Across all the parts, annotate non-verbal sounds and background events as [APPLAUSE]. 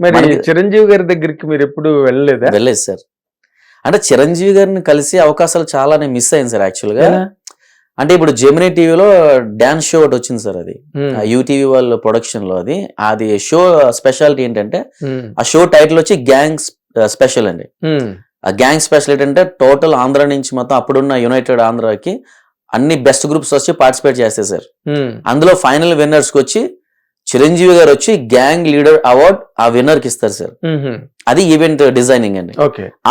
మరి చిరంజీవి గారి దగ్గరికి మీరు ఎప్పుడు వెళ్ళలేదా? వెళ్ళలేదు సార్. అంటే చిరంజీవి గారిని కలిసి అవకాశాలు చాలా నేను మిస్ అయింది సార్ యాక్చువల్గా? అంటే ఇప్పుడు జెమినీ టీవీలో డాన్స్ షో ఒకటి వచ్చింది సార్ అది. యూటీవీ వాళ్ళ ప్రొడక్షన్లో అది. అది షో స్పెషాలిటీ ఏంటంటే ఆ షో టైటిల్ వచ్చి గ్యాంగ్ స్పెషల్ అండి. ఆ గ్యాంగ్ స్పెషల్ ఏంటంటే టోటల్ ఆంధ్ర నుంచి మొత్తం అప్పుడున్న యునైటెడ్ ఆంధ్రాకి అన్ని బెస్ట్ గ్రూప్స్ వచ్చి పార్టిసిపేట్ చేస్తాయి సార్. అందులో ఫైనల్ విన్నర్స్కి వచ్చి చిరంజీవి గారు వచ్చి గ్యాంగ్ లీడర్ అవార్డ్ ఆ విన్నర్కి ఇస్తారు సార్. అది ఈవెంట్ డిజైనింగ్ అండి.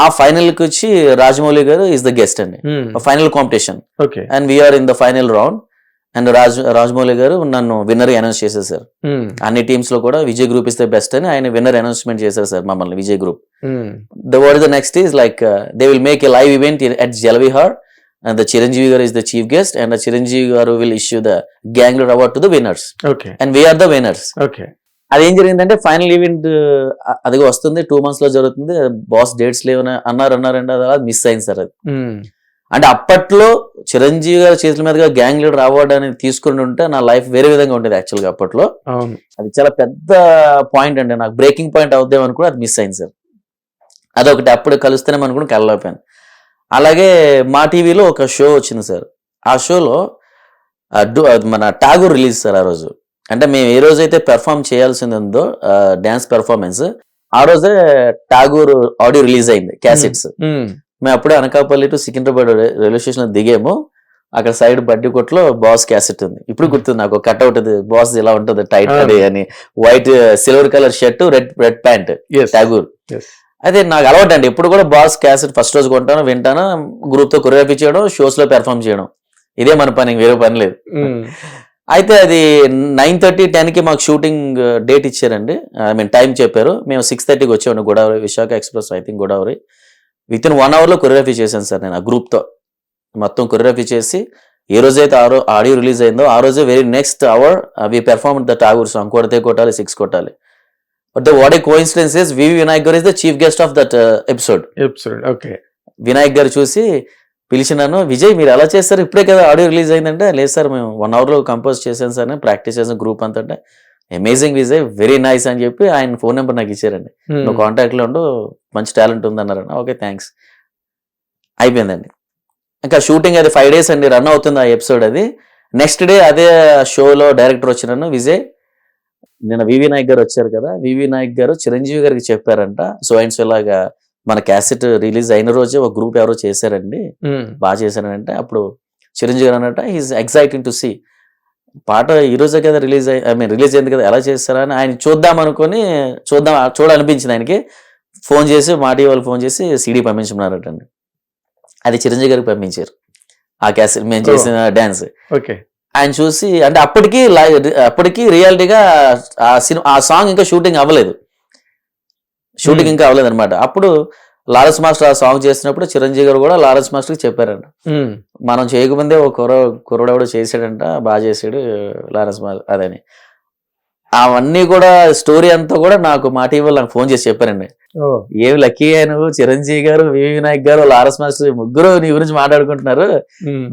ఆ ఫైనల్కి వచ్చి Rajamouli garu is the guest అండి. Final competition and we're in the final round and Raj Rajamouli garu నన్ను విన్నర్ అనౌన్స్ చేశారు సార్. అన్ని టీమ్స్లో కూడా Vijay group is the best అని ఆయన విన్నర్ అనౌన్స్మెంట్ చేశారు సార్ మమ్మల్ని Vijay group the word the next is like they will make a live event at Jalavihar and the Chiranjeevi garu is the chief guest and the Chiranjeevi garu will issue the gang award to the winners okay and we're the winners okay అది ఏం జరిగిందంటే final event అది వస్తుంది two మంత్స్లో జరుగుతుంది boss dates లేవని అన్నారు అన్నారంటే అది అలా మిస్ అయింది సార్ అది. అంటే అప్పట్లో చిరంజీవి గారి చేతుల మీదుగా గ్యాంగ్ లీడర్ అవార్డు అనేది తీసుకుని ఉంటే నా లైఫ్ వేరే విధంగా ఉండేది యాక్చువల్గా అప్పట్లో. అది చాలా పెద్ద పాయింట్ అండి నాకు బ్రేకింగ్ పాయింట్ అవుద్దాం అనుకుని అది మిస్ అయింది సార్. అదొకటి అప్పుడు కలుస్తేనే అనుకుని కలలేకపోయాను అలాగే మా టీవీలో ఒక షో వచ్చింది సార్. ఆ షోలో మన టాగూర్ రిలీజ్ సార్ ఆ రోజు. అంటే మేము ఏ రోజైతే పెర్ఫామ్ చేయాల్సింది ఉందో డ్యాన్స్ పెర్ఫార్మెన్స్ ఆ రోజే టాగూర్ ఆడియో రిలీజ్ అయింది క్యాసెట్స్. మేము అప్పుడే అనకాపల్లి టు సికింద్రాబాద్ రైల్వే స్టేషన్లో దిగాము. అక్కడ సైడ్ బడ్డీ కొట్లో బాస్ క్యాసెట్ ఉంది. ఇప్పుడు గుర్తుంది నాకు కట్అవుట్ అది బాస్ ఇలా ఉంటుంది టైట్ అని. White silver colour shirt red red pant Tagore అదే నాకు అలవాటు అండి. ఎప్పుడు కూడా బాస్ క్యాసెట్ ఫస్ట్ రోజు కొంటాను వింటాను గ్రూప్తో కొరియోగ్రఫీ చేయడం షోస్లో పెర్ఫామ్ చేయడం. ఇదే మన పని వేరే పని లేదు. అయితే అది నైన్ థర్టీ టెన్కి మాకు షూటింగ్ డేట్ ఇచ్చారండి. ఐ మీన్ టైం చెప్పారు. మేము సిక్స్ థర్టీకి వచ్చామండి Godavari Visakha express I think Godavari. With in one అవర్లో కొరియోగ్రఫీ చేశాను సార్ నేను ఆ గ్రూప్తో మొత్తం కొరియోగ్రఫీ చేసి ఏ రోజైతే ఆరో ఆడియో రిలీజ్ అయిందో ఆ రోజే very next hour we perform the Tagore song. కొడితే కొట్టాలి సిక్స్ కొట్టాలి. But the what a coincidence is we Vinayak garu is the chief guest of that episode episode okay Vinayak garu చూసి పిలిచినాను విజయ్ మీరు ఎలా చేస్తారు? ఇప్పుడే కదా ఆడియో రిలీజ్ అయిందంటే. లేదు సార్ మేము వన్ అవర్లో కంపోజ్ చేశాను సార్ ప్రాక్టీస్ చేసిన గ్రూప్ అంతా అంటే అమేజింగ్ విజయ్ వెరీ నైస్ అని చెప్పి ఆయన ఫోన్ నెంబర్ నాకు ఇచ్చారండి. ఉమ్, నువ్వు కాంటాక్ట్లో ఉండు మంచి టాలెంట్ ఉంది అన్నారన్న ఓకే థ్యాంక్స్ అయిపోయిందండి. ఇంకా షూటింగ్ అది ఫైవ్ డేస్ అండి రన్ అవుతుంది ఆ ఎపిసోడ్ అది. నెక్స్ట్ డే అదే షోలో డైరెక్టర్ వచ్చినాను విజయ్. నిన్న వివి నాయక్ గారు వచ్చారు కదా వివి నాయక్ గారు చిరంజీవి గారికి చెప్పారంట. సో అండ్ సో లాగా మన క్యాసెట్ రిలీజ్ అయిన రోజే ఒక గ్రూప్ ఎవరో చేశారండి. బాగా చేశారంటే అప్పుడు చిరంజీవి గారు అన్నట్ట ఈజ్ ఎక్సైటింగ్ టు సీ పాట ఈ రోజే కదా రిలీజ్ అయ్యి ఐ మీన్ రిలీజ్ అయింది కదా ఎలా చేస్తారా అని ఆయన చూద్దాం అనుకొని చూద్దాం చూడాలనిపించింది ఆయనకి. ఫోన్ చేసి మాటి వాళ్ళు ఫోన్ చేసి సీడీ పంపించమన్నారటండి. అది చిరంజీవి గారికి పంపించారు. ఆ క్యాసెట్ మేము చేసిన డ్యాన్స్ ఓకే. ఆయన చూసి అంటే అప్పటికి అప్పటికి రియాలిటీగా ఆ సినిమా ఆ సాంగ్ ఇంకా షూటింగ్ అవ్వలేదు. షూటింగ్. ఇంకా అవ్వలేదు అనమాట అప్పుడు లారస్ మాస్టర్ ఆ సాంగ్ చేసినప్పుడు చిరంజీవి గారు కూడా లారస్ మాస్టర్కి చెప్పారంట. మనం చేయకముందే ఒక కుర్ర కుర్రడెవడో చేసాడంట బాగా చేసాడు లారెన్స్ మా అదని. అవన్నీ కూడా స్టోరీ అంతా కూడా నాకు మా టీవీ నాకు ఫోన్ చేసి చెప్పారండి. ఏమి లక్కీ నువ్వు చిరంజీవి గారు వి వినాయక్ గారు లారస్ మాస్టర్ ముగ్గురు నీ గురించి మాట్లాడుకుంటున్నారు.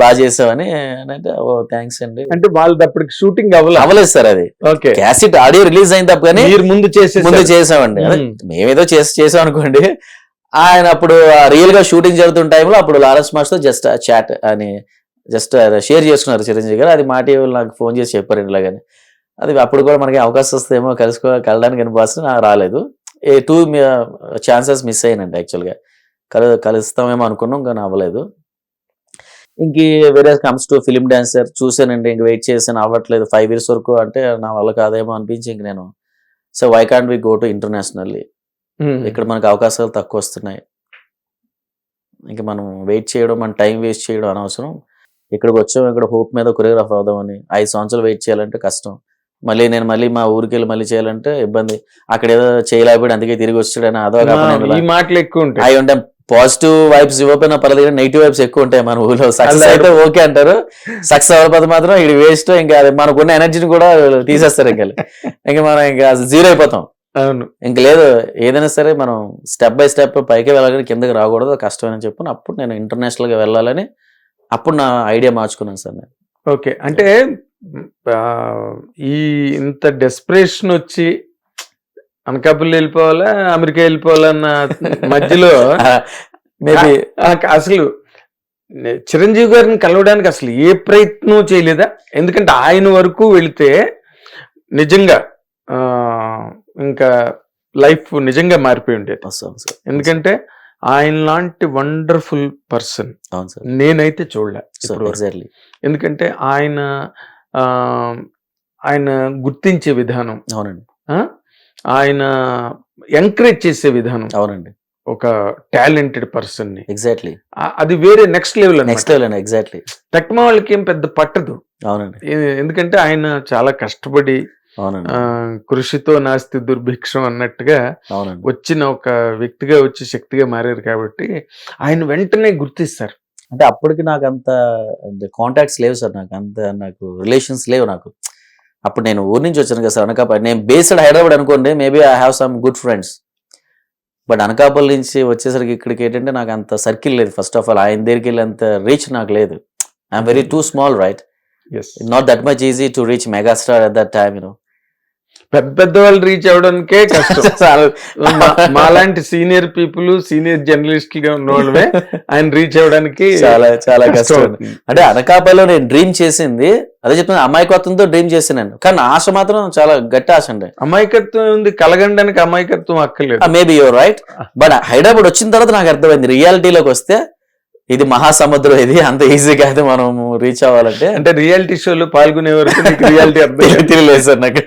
బాగా చేసావని అంటే ఓ థ్యాంక్స్ అండి. అంటే వాళ్ళది అప్పటికి షూటింగ్ అవ్వలేదు? అవ్వలేదు సార్ అది. ఓకే. క్యాసెట్ ఆడియో రిలీజ్ అయింది తప్ప కానీ మీరు ముందు చేసే ముందు చేసామండి. మేమేదో చేసి చేసాం అనుకోండి. ఆయన అప్పుడు రియల్గా షూటింగ్ జరుగుతున్న టైంలో అప్పుడు లారెన్స్ మాస్టర్ జస్ట్ చాట్ అని జస్ట్ షేర్ చేసుకున్నారు చిరంజీవి గారు. అది మా నాకు ఫోన్ చేసి చెప్పారు ఇలాగని అది అప్పుడు కూడా మనకి అవకాశం వస్తేమో కలుసుకో కలడానికి నాకు రాలేదు. ఏ టూ ఛాన్సెస్ మిస్ అయ్యానండి యాక్చువల్గా. కలు కలుస్తామేమో అనుకున్నాం కానీ అవ్వలేదు. ఇంక వేరే కమ్స్ టు ఫిలిం డాన్సర్ చూసానండి ఇంక వెయిట్ చేసాను అవ్వట్లేదు. ఫైవ్ ఇయర్స్ వరకు అంటే నా వల్ల కాదేమో అనిపించి ఇంక నేను. So why can't we go to internationally. ఇక్కడ మనకు అవకాశాలు తక్కువ వస్తున్నాయి. ఇంకా మనం వెయిట్ చేయడం మన టైం వేస్ట్ చేయడం అనవసరం. ఇక్కడికి వచ్చాం ఇక్కడ హోప్ మీద కొరియోగ్రాఫ్ అవుదామని ఐదు సంవత్సరాలు వెయిట్ చేయాలంటే కష్టం. మళ్ళీ నేను మళ్ళీ మా ఊరికి వెళ్ళి మళ్ళీ చేయాలంటే ఇబ్బంది. అక్కడ ఏదో చేయలేకపోయాడు అందుకే తిరిగి వచ్చాడని అదో ఈ మాటలు ఎక్కువ ఉంటాయి. అవి ఉంటాయి. పాజిటివ్ వైబ్స్ ఇవ్వకపోయినా పర్లేదు నెగిటివ్ వైబ్స్ ఎక్కువ ఉంటాయి మన ఊళ్ళో సక్సెస్ అయితే ఓకే అంటారు. సక్సెస్ అవ్వకపోతే మాత్రం ఇది వేస్ట్ ఇంకా అది మనకున్న ఎనర్జీని కూడా తీసేస్తారు ఇంకా ఇంకా మనం ఇంకా జీరో అయిపోతాం. అవును. ఇంక లేదు ఏదైనా సరే మనం స్టెప్ బై స్టెప్ పైకి వెళ్ళాలని కిందకి రాకూడదు. కష్టమని చెప్పి అప్పుడు నేను ఇంటర్నేషనల్గా వెళ్ళాలని అప్పుడు నా ఐడియా మార్చుకున్నాను సార్ నేను. ఓకే అంటే ఈ ఇంత డెస్పరేషన్ వచ్చి అనకాపల్లి వెళ్ళిపోవాలా అమెరికా వెళ్ళిపోవాలన్న మధ్యలో [LAUGHS] మేబీ అసలు చిరంజీవి గారిని కలవడానికి అసలు ఏ ప్రయత్నం చేయలేదా? ఎందుకంటే ఆయన వరకు వెళితే నిజంగా ఇంకా లైఫ్ నిజంగా మారిపోయి ఉండేది. ఎందుకంటే ఆయన లాంటి వండర్ఫుల్ పర్సన్ అవును సార్. నేనైతే చూడలే ఎందుకంటే ఆయన ఆయన గుర్తించే విధానం. అవునండి. ఆయన ఎంకరేజ్ చేసే విధానం. అవునండి. ఒక టాలెంటెడ్ పర్సన్ని ఎగ్జాక్ట్లీ అది వేరే next level next level exactly. టెక్మా వాళ్ళకి ఏం పెద్ద పట్టదు. అవునండి. ఎందుకంటే ఆయన చాలా కష్టపడి కృషితో నాస్తి దుర్భిక్షం అన్నట్టుగా అవునండి. వచ్చిన ఒక వ్యక్తిగా వచ్చి శక్తిగా మారారు కాబట్టి ఆయన వెంటనే గుర్తిస్తారు. అంటే అప్పటికి నాకు అంత కాంటాక్ట్స్ లేవు సార్ నాకు. అంత నాకు రిలేషన్స్ లేవు నాకు. అప్పుడు నేను ఊరి నుంచి వచ్చాను కదా సార్ అనకాపల్లి. నేను బేస్డ్ హైదరాబాద్ అనుకోండి maybe I have some good friends but Anakapalli నుంచి వచ్చేసరికి ఇక్కడికి ఏంటంటే నాకు అంత సర్కిల్ లేదు. ఫస్ట్ ఆఫ్ ఆల్ ఆయన దగ్గరికి వెళ్ళి అంత రీచ్ నాకు లేదు. I'm very too small right not that much easy to reach megastar at that time you know పెద్ద పెద్ద వాళ్ళు రీచ్ అవడానికే కష్టం. [LAUGHS] మా- మాలాంటి సీనియర్ పీపుల్ సీనియర్ జర్నలిస్ట్గా ఉన్న వాళ్ళమే ఆయన రీచ్ అవ్వడానికి చాలా చాలా కష్టం. అంటే అనకాపల్లిలో నేను డ్రీమ్ చేసింది అదే చెప్తున్నా అమాయకత్వంతో డ్రీమ్ చేసినాను కానీ ఆశ మాత్రం చాలా గట్టి ఆశ అండి. అమాయకత్వం ఉంది కలగండానికి అమాయకత్వం అక్కర్లేదు. Maybe your right but Hyderabad వచ్చిన తర్వాత నాకు అర్థమైంది రియాలిటీలోకి వస్తే ఇది మహాసముద్రం ఇది అంత ఈజీ కాదు మనం రీచ్ అవ్వాలంటే. అంటే రియాలిటీ షోలో పాల్గొనే వరకు రియాలిటీ [LAUGHS] అర్థం తెలియ- తెలియలేదు సార్ నాకు.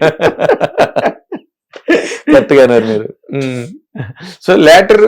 కరెక్ట్గా అన్నారు మీరు. So later